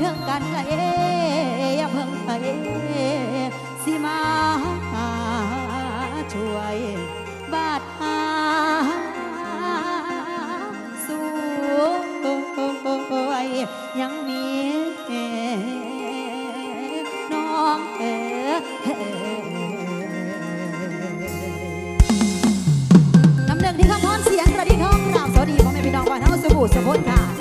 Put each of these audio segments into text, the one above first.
ถึงกันละเออย่าเพิ่งไปสิมาช่วยบาดหาสวยยังมีน้องเอ๋ที่คำพรเสียงกระดิ่งทองกราบสวัสดีพ่อแม่พี่น้องบ้านเฮาสบู่สมบูรณ์ค่ะ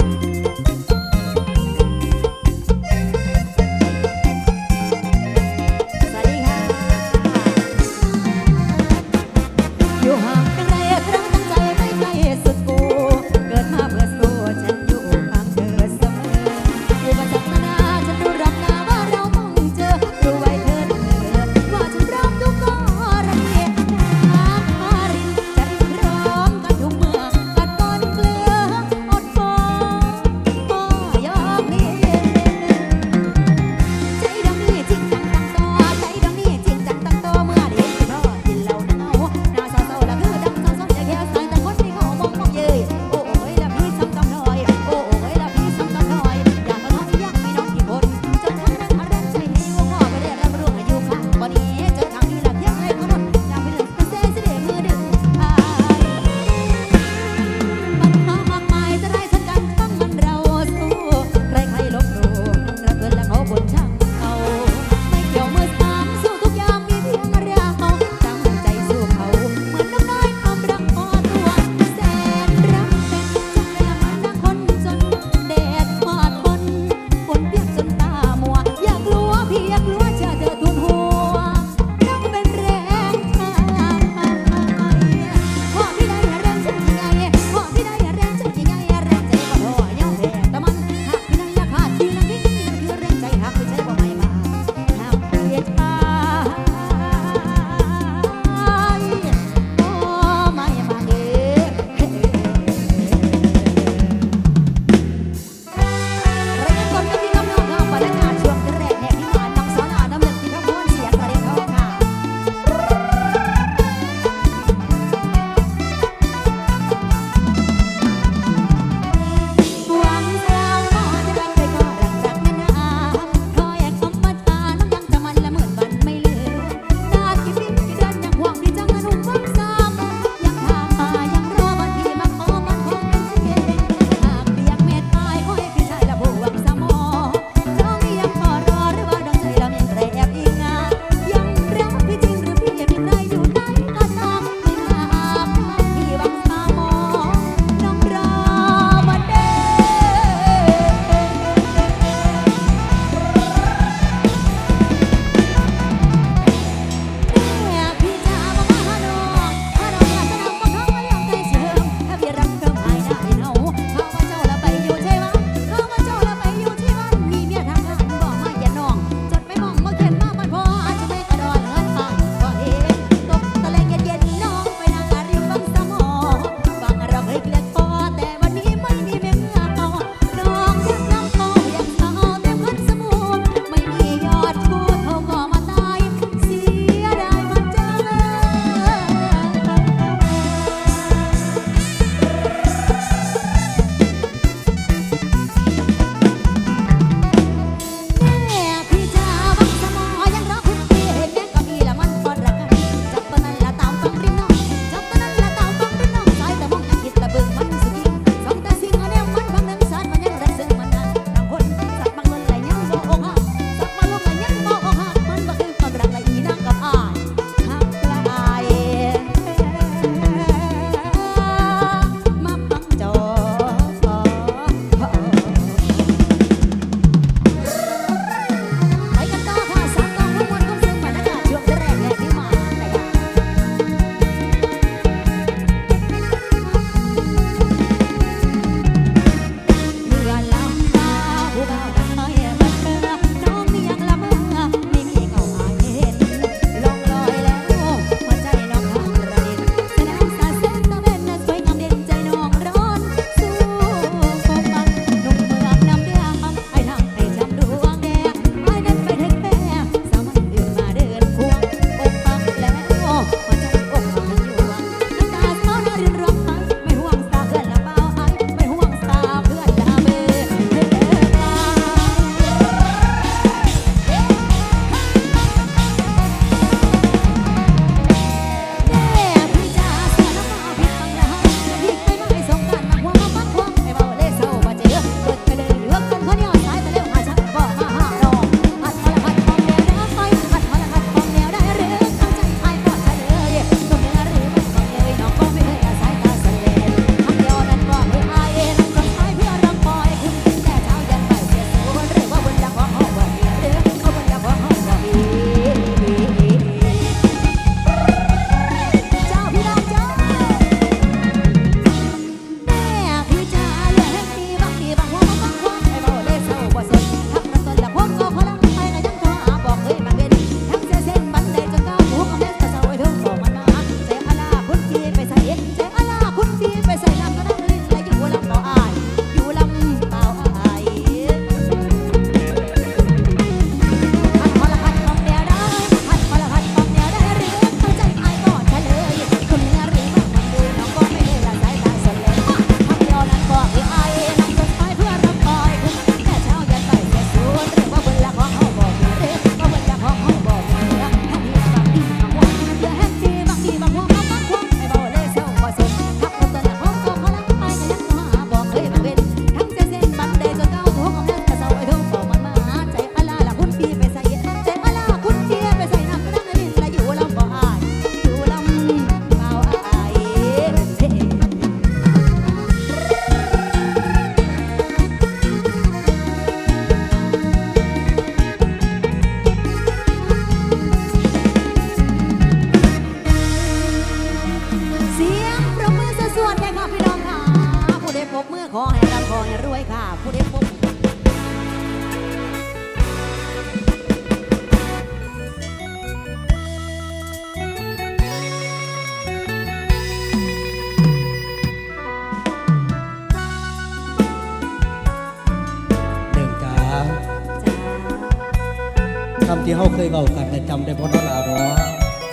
จำได้เพราะนั่นลาบอ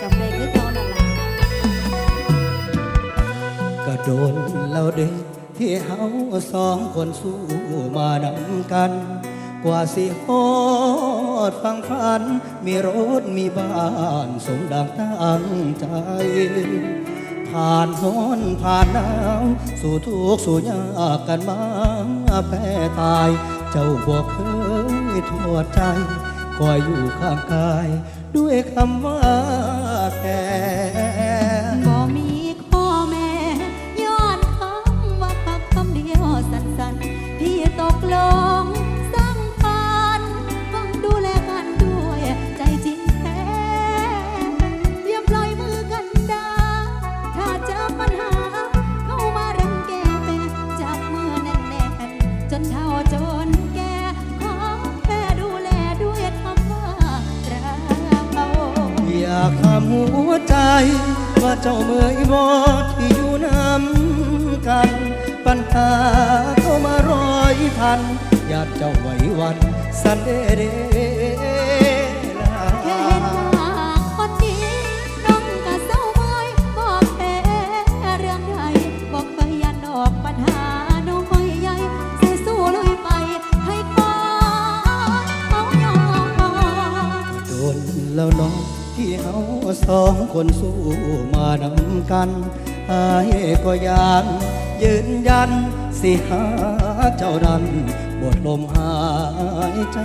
จำได้คือเก่านั่นล่ะก็โดนเราเด็กที่เฮาสองคนสู้มานำกัน กว่าสิฮอดฟังฟัน มีรถมีบ้านสมดังตั้งใจ ผ่านร้อนผ่านหนาวสู่ทุกข์สู่ยากกันมาแพ้ตาย เจ้าบอกเคยทอดใจคอยอยู่ข้างกาย ด้วยคำว่า ว่าเจ้าเมื่อยบอที่อยู่น้ำกัน ปัญหาเข้ามาร้อยพันอยากเจ้าไหววันสันเดเดลาแค่เห็นหน้าคนนี้น้องก็เศร้าเมื่อยบอกแพ้เรื่องใดบอกเคยยันดอกปัญหาน้องคอยใหญ่สิสู้ลุยไปให้ก่อนเอายอมโดนแล้วเน้องที่เฮา สองคนสู้มานำกันอายก็ยังยืนยัน สิหาเจ้าดันหมดลมหายใจ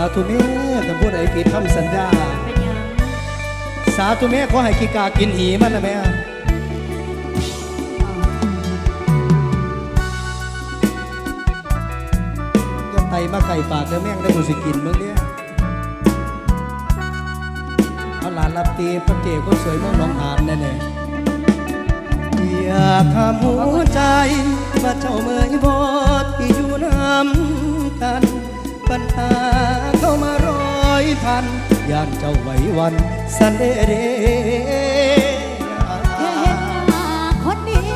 าธุแม่ถ้าพูดไอ้ผิดคำสัญญา เป็นหยังสาธุแม่ขอให้กีกากินหีมันนะแม่อย่าไตมาไก่ปากเด้อแม่งได้บุสิกินมึงเนี่ยเอาหลานรับตีพ่อเจ๋ก็สวยเมื่อน้องหานแน่แน่ๆอยากทำหัวใจว่าเจ้าเมื่อยบอดที่อยู่น้ำกัน ปัญหาเข้ามาร้อยพันย่านเจ้าไหววันสันเดเดเห็นหน้าคนนี้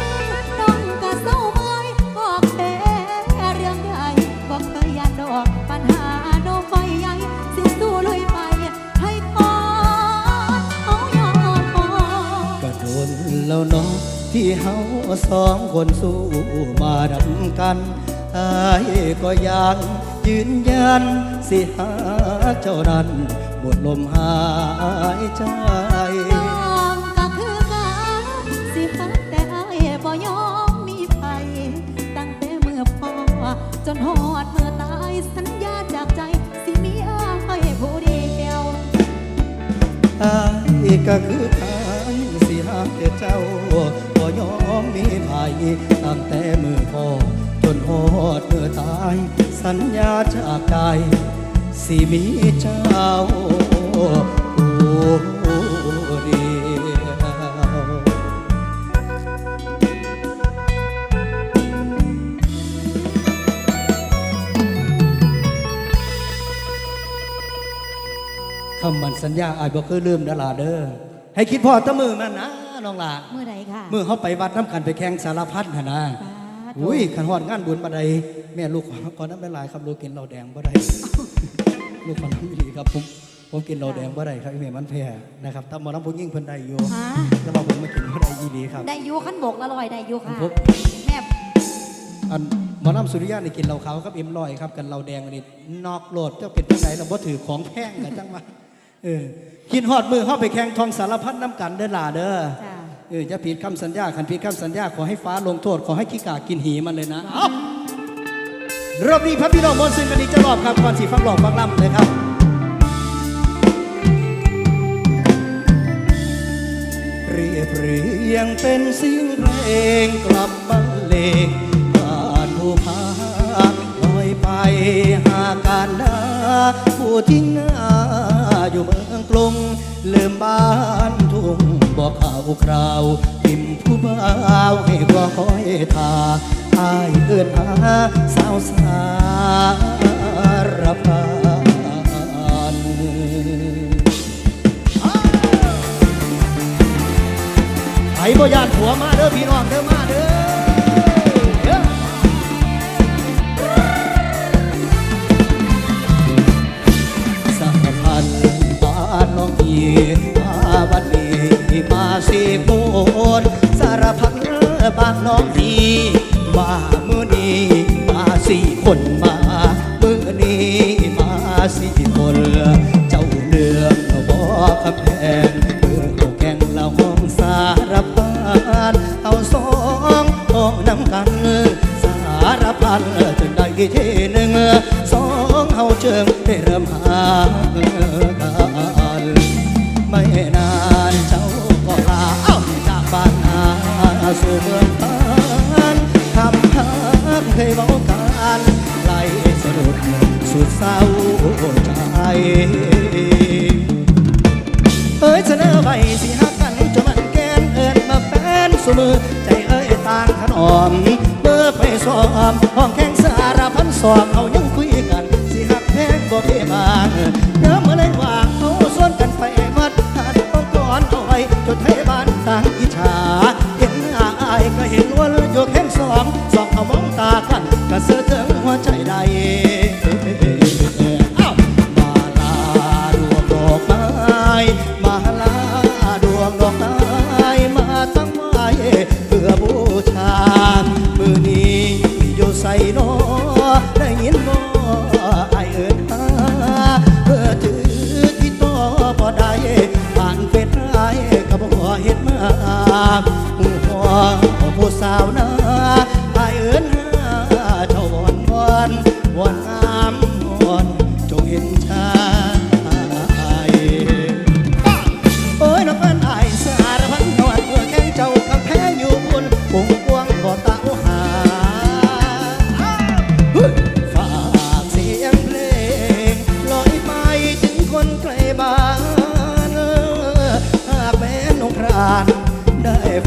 น้องก็เศร้าเมื่อยบอกแพ้เรื่องใดบอกเคยยานดอกปัญหาโนไฟใหญ่สิสู้ลุยไปให้กอนเอายอมก็โดนแล้วเนาะที่เฮาสองคนสู้มาดำกันอายก็ยัง ยืนยัน สิหาเจ้าดันหมดลมหายใจน้องก็คือกันสิหักแต่อ้ายบ่ยอมมีไผตั้งแต่เมื่อพ่อจนหอดเมื่อตายสัญญาจากใจ สิมีอ้ายผู้เดียวอายก็คือทางสิหากแต่เจ้าบ่ยอมมีภัยตั้งแต่มือพ่อจนหอดเมื่อตาย สัญญาจากใจสิมีเจ้าผู้เดียวคำมันสัญญาอายบ่เคยลืมดาลาเด้อให้คิดพอแตะมือมันนะน้องหลาเมื่อใดค่ะ มือเขาไปวัดน้ำกันไปแข่งสารพัดหนนะสาธุ อุ้ยขันหอดงานบุญบันไดแม่ลูกขอขอน้ำไม่ลายครับลูกกินเราแดงบ่ได้ลูกขอน้ำไม่ดีครับผมผมกินเราแดงบ่ได้ครับแม่มันแพ้นะครับถ้าหมอน้ำพุ่งยิ่งเพิ่นได้อยู่ฮะแต่ว่าผมมากินบ่ได้ยีดีครับได้อยูขั้นบกละลอยได้อยูค่ะผมแม่อันหมอน้ำสุริยะนี่กินเราขาวครับเอ็มลอยครับกันเราแดงนี่นอกโหลดเจ้าเป็นจังไหนเราบ่ถือของแพงกันจังวะเออกินหอดมือเข้าไปแข่งทองสารพัดน้ำกันเด้อหล่าเด้อจ้า เออจะผิดคำสัญญาขันผิดคำสัญญา ขอให้ฟ้าลงโทษ ขอให้ขี้กากินหีมันเลยนะเอารอบนี้พระพี่น้องมนต์ซึ่งกันนี้จะรอบครับก่อนสีฟังหลอกฟังล่ำเลยครับเรียเปลี่ยงเป็นเสียงเพลงกลับบรรเลงผ่านภูผาลอยไปหาการดาผู้ทิ้งหน้าอยู่เมืองกรุงลืมบ้านทุ่ง บอกข่าวคราวพิมผู้บ่าวให้กว่าคอยทาอายเอื้อนหาสาวสารพันไอ้บ่ยานผัวมาเด้อพี่น้องเด้อมาเด้อานน้องพีมาเมื่อนี้มาสี่คนมาเมื่อนี้มาสี่คน เจ้าเดืองบ่คำแพงเมื่อเขาแข่งละห้องสารพันเอาสองห้องน้ำกัน สารพันจนได้ที่หนึ่งสองเฮาเจิงได้เริ่มหากันไม่นานเจ้า สู่เมืองปานทำทักเคยเว้ากันไหลสะดุดสุดเศร้าใจเอ้ยเสนอใบสิหักกันจนมันแกนเอินมาแฟนสมือใจเอ้ยต่างขนอมเมื่อไปสอบห้องแข่งสารพันสอบเอายังคุยกัน สิหักแพงบ่เพียบาง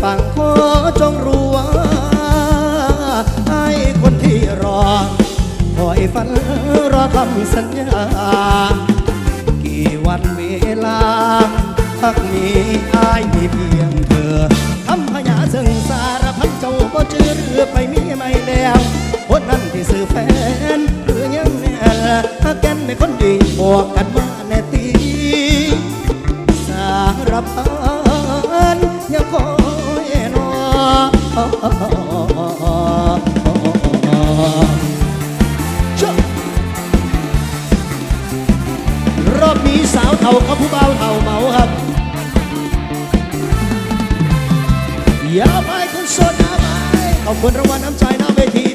ฟังขอจงรู้ว่าให้คนที่รอคอยฝันรอคำสัญญา กี่วันเวลาพักมีอายมีเพียงเธอทำพยาซึ่งสารพันเจ้าบ่เจอเรือไปมีไม่แล้วคนนั้นที่สื่อแฟนหรือยังแน่ถ้าแกนเป็นคนดีบอกกันมาแน่ตีสารพันยังคอ รอบนี้สาวเท่ากับผู้เบาเท่าเมาครับอย่าไปคุณโซดาไปขอบคุณรางวัลน้ำใจหน้าเวทีด้วยครับ